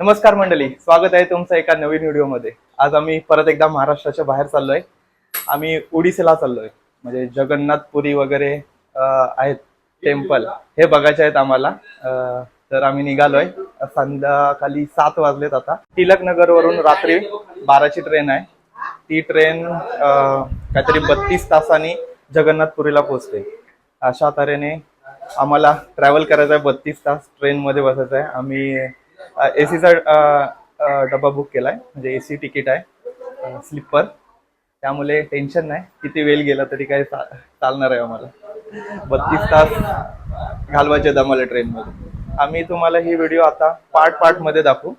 नमस्कार मंडळी स्वागत आहे तुमचं एका नवीन व्हिडिओमध्ये. आज आम्ही परत एकदा महाराष्ट्राच्या बाहेर चाललोय. आम्ही उडीसेला चाललोय. म्हणजे जगन्नाथपुरी वगैरे आहेत टेम्पल. हे बघायचे आहेत आम्हाला. तर आम्ही निघालोय. संध्याकाळी सात वाजलेत आता. तिलक नगर वरून रात्री बाराची ट्रेन आहे. ती ट्रेन काहीतरी बत्तीस तासांनी जगन्नाथपुरीला पोहोचते. अशा तऱ्हेने आम्हाला ट्रॅव्हल करायचं आहे बत्तीस तास ट्रेनमध्ये बसायचं आहे आम्ही एसीचा डबा बुक केला म्हणजे आहे म्हणजे एसी तिकीट आहे. स्लीपर त्यामुळे टेन्शन नाही. किती वेळ गेला तरी काही चालणार आहे आम्हाला. बत्तीस तास घालवायचे आहेत आम्हाला ट्रेनमध्ये आम्ही तुम्हाला ही व्हिडिओ आता पार्ट पार्टमध्ये दाखवू.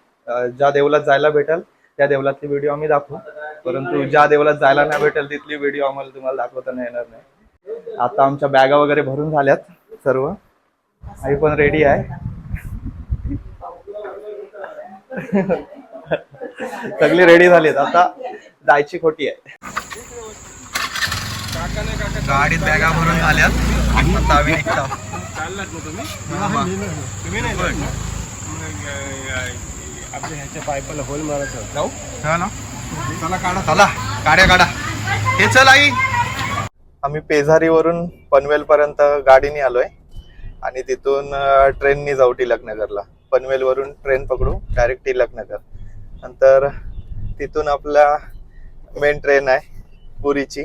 ज्या देवलात जायला भेटेल त्या देवलातली व्हिडिओ आम्ही दाखवू. परंतु ज्या देवलात जायला नाही भेटेल तिथली व्हिडिओ आम्हाला तुम्हाला दाखवता नाही येणार नाही. आता आमच्या बॅगा वगैरे भरून झाल्यात सर्व. आई पण रेडी आहे. सगळी रेडी झालीत आता जायची खोटी आहे. गाडीत बॅगा भरून झाल्यात. आता आम्ही निघतो. आपल्या ह्याच्या पायपाला होल जाऊ चला काढा. चला. काढा. हे चल आई. आम्ही पेझारीवरून पनवेल पर्यंत गाडीने आलोय. आणि तिथून ट्रेननी जाऊ टिलकनगरला पनवेलवरून ट्रेन पकडू डायरेक्ट टिळकनगर नंतर तिथून आपला मेन ट्रेन आहे पुरीची.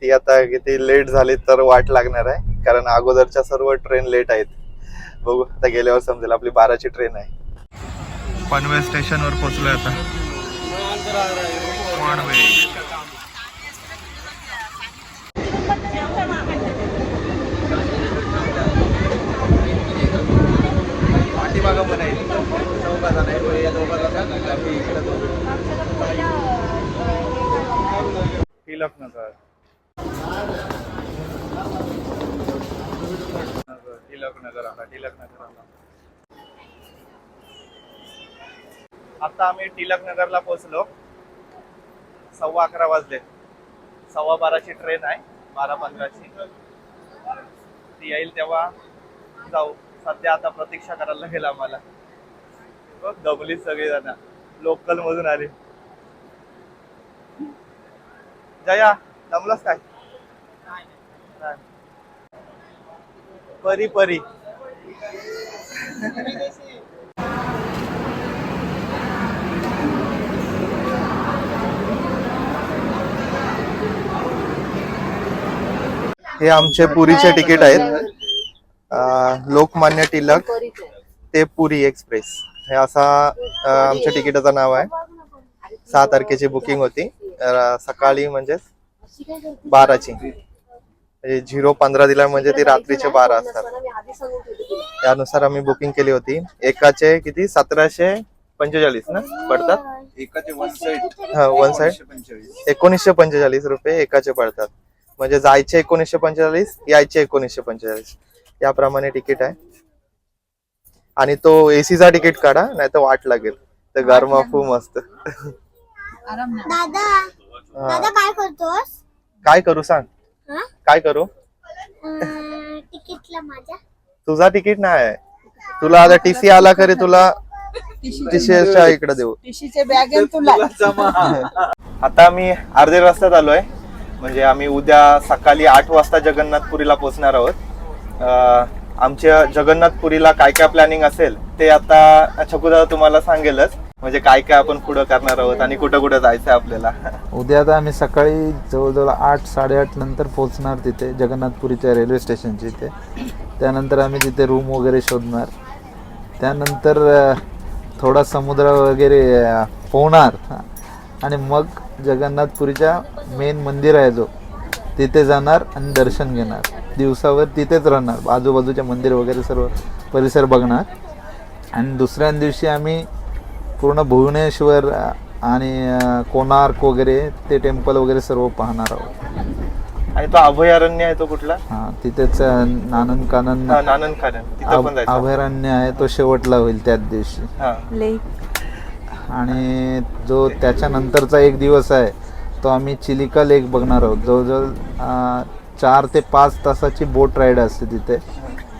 ती आता किती लेट झाली तर वाट लागणार आहे कारण अगोदरच्या सर्व ट्रेन लेट आहेत. बघू आता गेल्यावर समजेल आपली बाराची ट्रेन आहे. पनवेल स्टेशनवर पोचलोय आता. पनवेल पाठीमागं पण आहे चौघा जण आहे पण या दोघा जण आम्ही इकडे आला आला आता आम्ही टिळकनगरला पोहोचलो. सव्वा अकरा वाजले. सव्वा बाराची ट्रेन आहे बारा पंधराची. ती येईल तेव्हा जाऊ. सध्या आता प्रतीक्षा करायला लागेल आम्हाला. बघ दमली सगळी जण लोकल मधून आले. जया दमलास काय? परी परी. हे आमचे पुरीचे तिकीट आहेत. लोकमान्य टिळक ते पुरी एक्सप्रेस. हे असा आमच्या तिकिटाचं नाव आहे. सहा तारखेची बुकिंग होती. सकाळी म्हणजे बाराची. म्हणजे झिरो पंधरा दिला म्हणजे ती रात्रीचे बारा असतात. त्यानुसार आम्ही बुकिंग केली होती. एकाचे किती? सतराशे पंचेचाळीस ना? पडतात? एकाचे वन साइड एकोणीसशे पंचेचाळीस रुपये एकाचे पडतात. म्हणजे जायचे एकोणीसशे पंचेचाळीस यायचे एकोणीसशे पंचेचाळीस. याप्रमाणे तिकीट आहे. आणि तो एसीचा तिकीट काढा नाही तर वाट लागेल. तर गरमाफू मस्त दादा हा. दादा काय करतोस? काय करू सांग. हा? काय करू? अं, तिकीटला माझ्या. तुझा तिकीट नाही. आहे तुला आता टीसी आला खरी तुला टीसीच्या इकडे देऊ. बॅग आहे तुला. आता आम्ही अर्धे रस्त्यात आलोय. म्हणजे आम्ही उद्या सकाळी आठ वाजता जगन्नाथपुरीला पोहोचणार आहोत. आमच्या जगन्नाथपुरीला काय काय प्लॅनिंग असेल ते आता छकुदा तुम्हाला सांगेलच. म्हणजे काय काय आपण पुढे करणार आहोत आणि कुठं कुठं जायचं आपल्याला. उद्या आता आम्ही सकाळी जवळजवळ आठ साडेआठ नंतर पोहोचणार तिथे जगन्नाथपुरीच्या रेल्वे स्टेशनच्या इथे. त्यानंतर आम्ही तिथे रूम वगैरे शोधणार. त्यानंतर थोडा समुद्र वगैरे पोहणार. आणि मग जगन्नाथपुरीच्या मेन मंदिर आहे जो तिथे जाणार आणि दर्शन घेणार. दिवसावर तिथेच राहणार. आजूबाजूचे मंदिर वगैरे सर्व परिसर बघणार. आणि दुसऱ्या दिवशी आम्ही पूर्ण भुवनेश्वर आणि कोणार्क वगैरे ते टेम्पल वगैरे सर्व पाहणार आहोत. आणि तो अभयारण्य आहे तो कुठला? हा तिथेच नानन कानन नानन खान तिथं पण जायचं. अभयारण्य आहे तो शेवटला होईल त्याच दिवशी. हा. आणि जो त्याच्यानंतरचा एक दिवस आहे तो आम्ही चिलिका लेक बघणार आहोत. जवळजवळ चार ते पाच तासाची बोट राईड असते तिथे.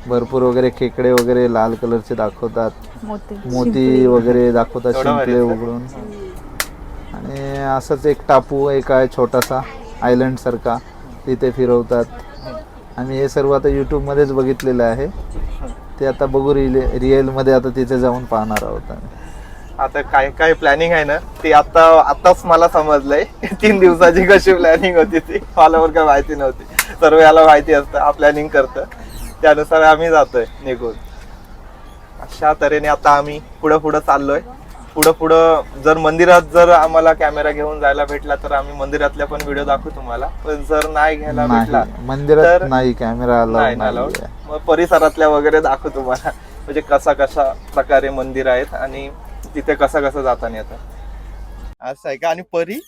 भरपूर वगैरे खेकडे वगैरे लाल कलरचे दाखवतात. मोती. मोती वगैरे दाखवतात शिंपले? उघडून. आणि असंच एक टापू एक आहे छोटासा आयलंड सारखा. तिथे फिरवतात. आम्ही हे सर्व आता यूट्यूबमध्येच बघितलेलं आहे. ते आता बघू रिअल रिअलमध्ये आता तिथे जाऊन पाहणार आहोत आम्ही. आता काय काय प्लॅनिंग आहे ना ते आता आताच मला समजलंय. तीन दिवसाची कशी प्लॅनिंग होती ती? मला काय माहिती नव्हती. सर्व याला माहिती असतं हा प्लॅनिंग करतं. त्यानुसार आम्ही जातोय निघून. अशा तऱ्हेने आता आम्ही पुढं पुढं चाललोय. पुढं पुढं जर मंदिरात जर आम्हाला कॅमेरा घेऊन जायला भेटला तर आम्ही मंदिरातल्या पण व्हिडिओ दाखवू तुम्हाला. पण जर नाही घ्यायला भेटला नाही मंदिरात नाही कॅमेरा. मग परिसरातल्या वगैरे दाखवू तुम्हाला. म्हणजे कसा कशा प्रकारे मंदिर आहेत आणि तिथे कसं कसं जाताना येतं असं आहे का? आणि परी?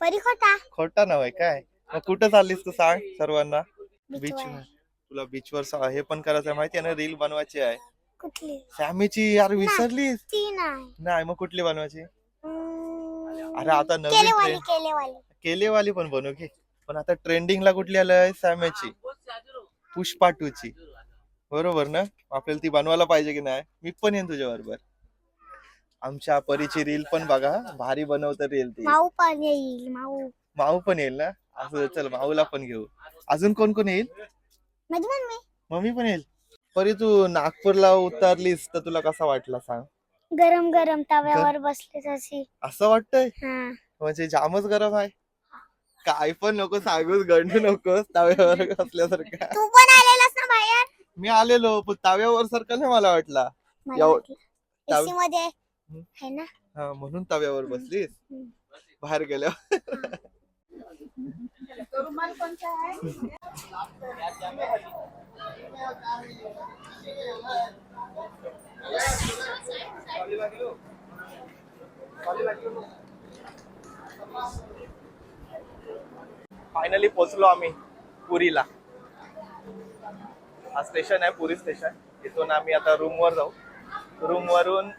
परी खोटा. खोटा नव्हे काय? मग कुठं चाललीस तू सांग सर्वांना? बीच. तुला बीचवर हे पण करायचं आहे माहिती आहे ना? रील बनवायची आहे. कुठली? सॅमीची यार विसरलीस? ती नाही. नाही मग कुठली बनवायची? अरे आता नवीन केलेवाली पण बनव घे पण आता ट्रेंडिंगला कुठली आलंय सॅमेची पुष्पा टू ची बरोबर ना? आपल्याला ती बनवायला पाहिजे की नाही? मी पण येईन तुझ्या बरोबर. आमच्या परीची रील पण बघा. भारी बनवत रील ती. माऊ पण येईल माऊ. माऊ पण येईल ना? असं चल माऊला पण घेऊ. अजून कोण कोण येईल? माझी मम्मी मम्मी पण येईल. परी तू नागपूरला उतरलीस तर तुला कसा वाटला सांग? गरम गरम तव्यावर बसले तशी असं वाटतंय? हा. म्हणजे जामच गरम आहे. काय पण नको सांगूच गंडू नकोस ताव्यावर असल्यासारखं तू पण आलेलास ना बाहेर? मी आलेलो पण ताव्यावर सारखं नाही मला वाटला. मला एव- वाटलं. ताव- AC मध्ये हम्म. आहे ना? हा म्हणून तव्यावर बसलीस. बाहेर गेल्या फायनली पोहोचलो आम्ही पुरीला. हा स्टेशन आहे पुरी स्टेशन इथून आम्ही आता रूम वर जाऊ. रूम वरून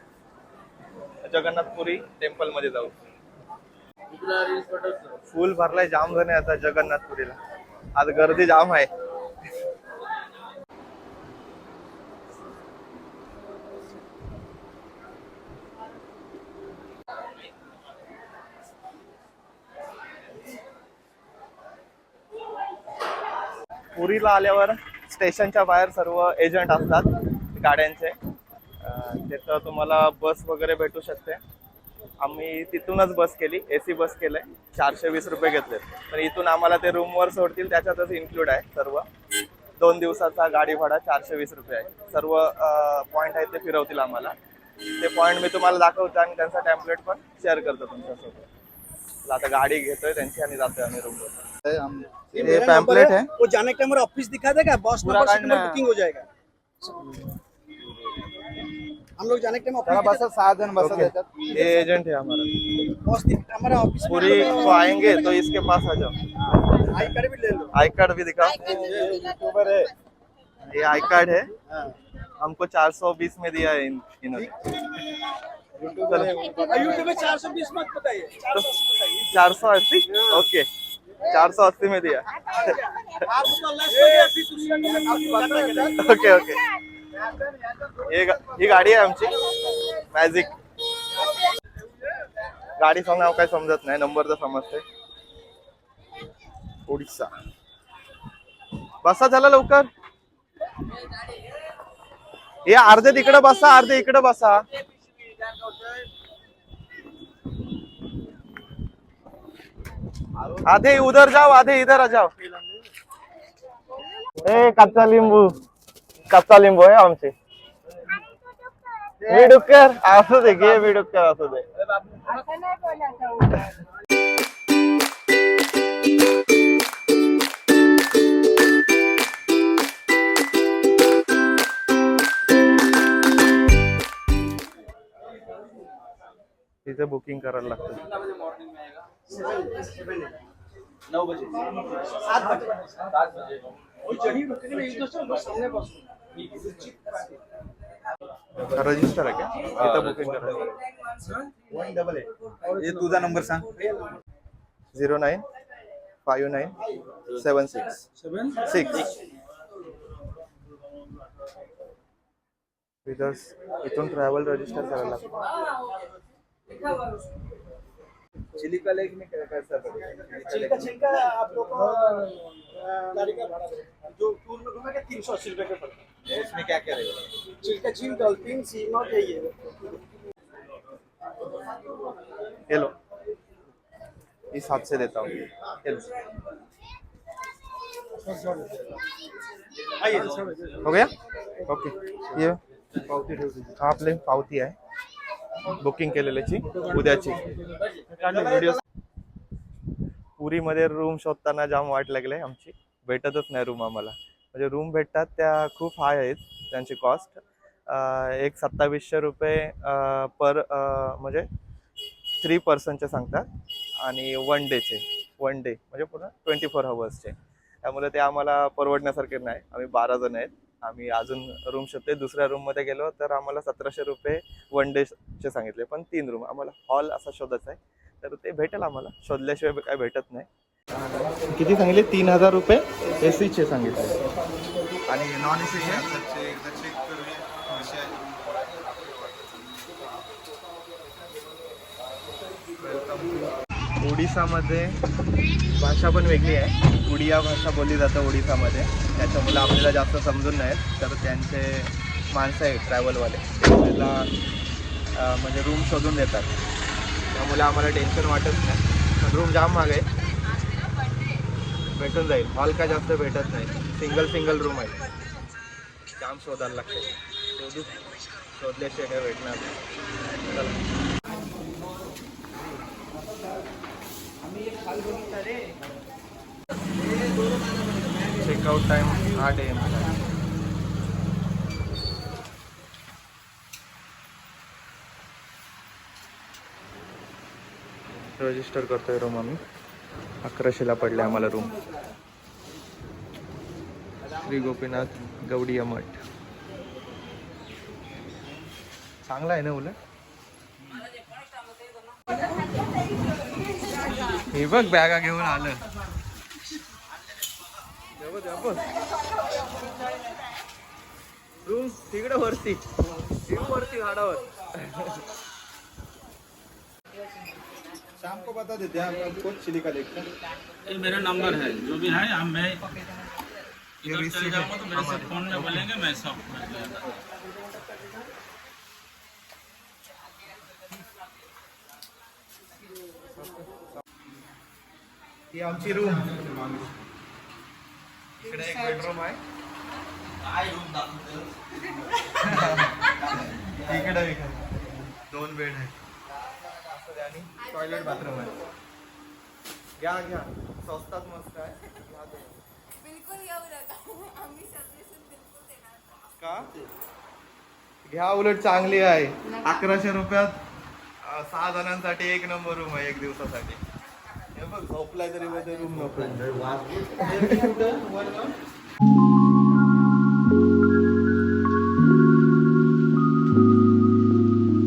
जगन्नाथपुरी टेम्पलमध्ये जाऊ. फुल भरलाय जाम जण आता जगन्नाथपुरीला. आज गर्दी जाम आहे. पुरीला आल्यावर स्टेशनच्या बाहेर सर्व एजंट असतात गाड्यांचे. तिथं तुम्हाला बस वगैरे भेटू शकते. आम्ही तिथूनच बस केली एसी बस केलंय. चारशे वीस रुपये घेतले पण इथून आम्हाला ते रूमवर सोडतील त्याच्यातच इन्क्लूड आहे सर्व. दोन दिवसाचा गाडी भाडा चारशे वीस रुपये आहे. सर्व पॉईंट आहेत ते फिरवतील आम्हाला. ते पॉईंट मी तुम्हाला दाखवतो आणि त्यांचा टॅम्पलेट पण शेअर करतो तुमच्यासोबत. आता गाडी घेतोय त्यांची आणि जातोय आम्ही रूमवर. पैम्पलेट नंबर है? वो जाने के टाइम ऑफिस दिखा देगा बॉस पूरा नंबर सीट काटना नंबर। बुकिंग हो जाएगा। हम लोग जाने के टाइम बसा सहा जण बसत ओके. ये एजेंट है हमारा। हमारा ऑफ़िस पूरी को आएँगे तो इसके पास आ जाओ। आई कार्ड भी ले लो। आई कार्ड भी दिखाओ। यूट्यूबर है। ये आई कार्ड है। हमको 420 में दिया है इन इन्होंने। यूट्यूब में चार सौ बीस मत बताइए। चार सौ अस्सी बताइए चार सौ अस्सी? ओके। चार सौ अस्सी में दिया। हो। Okay okay. ही गाडी आहे आमची. मॅजिक गाडी नाव काय समजत नाही. नंबर तर समजते ओडिसा. बसा झाला लवकर. हे अर्धे तिकडे बसा अर्धे इकडे बसा. आधे उधर जाओ आधे इधर आ जाओ. ए कच्चा लिंबू. कच्चा लिंबू आहे आमचे मी डुक्कर असू दे घे मी डुक्कर असू दे तिथे बुकिंग करायला लागतं वो चढ़ी रुकने में एक दो सौ सामने बस रजिस्टर आहे का? बुकिंग करायचं हे तुझा नंबर सांग. Zero nine five nine seven six. Seven? Six. इथून ट्रॅव्हल रजिस्टर करायला लागतो. चिली का लेक में कैसा पड़ेगा छिलका छिलका आप लोग को गाड़ी का भाड़ा पड़ेगा। जो टूर में घूमेगा तीन सौ अस्सी रुपये का पड़ता है? इसमें क्या क्या रहेगा डॉल्फिन सी नॉट यही है ये। लो इस हाथ से देता हूँ। ये लो। आइए। हो गया? ओके ये पावती हा। आपली पावती आहे बुकिंग केलेल्याची उद्याची व्हिडिओ पुरीमध्ये रूम शोधताना जाम वाट लागले आमची. भेटतच नाही रूम आम्हाला. म्हणजे रूम भेटतात त्या खूप हाय आहेत त्यांची कॉस्ट एक सत्तावीसशे रुपये पर म्हणजे थ्री पर्सनचे सांगतात आणि वन डेचे वन डे म्हणजे पूर्ण ट्वेंटी फोर हवर्सचे त्यामुळे ते आम्हाला परवडण्यासारखे नाही. आम्ही बारा जण आहेत. आम्ही अजून रूम शोधते दुसऱ्या रूममध्ये गेलो तर आम्हाला सतराशे रुपये वन डेचे सांगितले. पण तीन रूम आम्हाला हॉल असा शोधायचा आहे. तर ते भेटेल आम्हाला. शोधल्याशिवाय काय भेटत नाही. किती सांगितले? तीन हजार रुपये ए सीचे सांगितले. आणि नॉन ए सीचे ओडिसामध्ये भाषा पण वेगळी आहे. उडिया भाषा बोलली जातं ओडिसामध्ये. त्याच्यामुळे आपल्याला जास्त समजून नाही तर त्यांचे माणसं आहेत ट्रॅव्हलवाले ते आपल्याला म्हणजे रूम शोधून देतात. त्यामुळे आम्हाला टेन्शन वाटत नाही. पण रूम जाम आहे. भेटून जाईल. हॉल का जास्त भेटत नाही. सिंगल सिंगल रूम आहे. जाम शोधायला लागते. शोधू शोधल्याशिवाय काय भेटणार चला. चेकआउट टाइम आठ एम रजिस्टर करतोय रूम आम्ही. अकराशेला पडले आम्हाला रूम श्री गोपीनाथ गौडिया मठ. चांगला आहे ना उलट? हे बघ बॅगा घेऊन आलं. रूम तिकडे वरती. वरती झाडावर. शाम को बता देते हैं आपका कोच चिली का लेक का ये मेरा नंबर है जो भी है हम मैं इधर चले जाऊँगा तो मेरे से फ़ोन में बोलेंगे मैं सब ही। आमची रूम इकडे एक बेडरूम आहे. इकडे इकडे दोन बेड आहेत. आणि टॉयलेट बाथरूम आहे. घ्या घ्या. स्वस्तात मस्त आहे. घ्या तुम्ही. बिलकुल येऊ नका आम्ही सजेशन बिलकुल देणार नाही. का? घ्या उलट चांगली आहे. अकराशे रुपयात अं, सहा जणांसाठी एक नंबर रूम आहे एक दिवसासाठी. हे बघ झोपलाय तरी मध्ये रूम नको.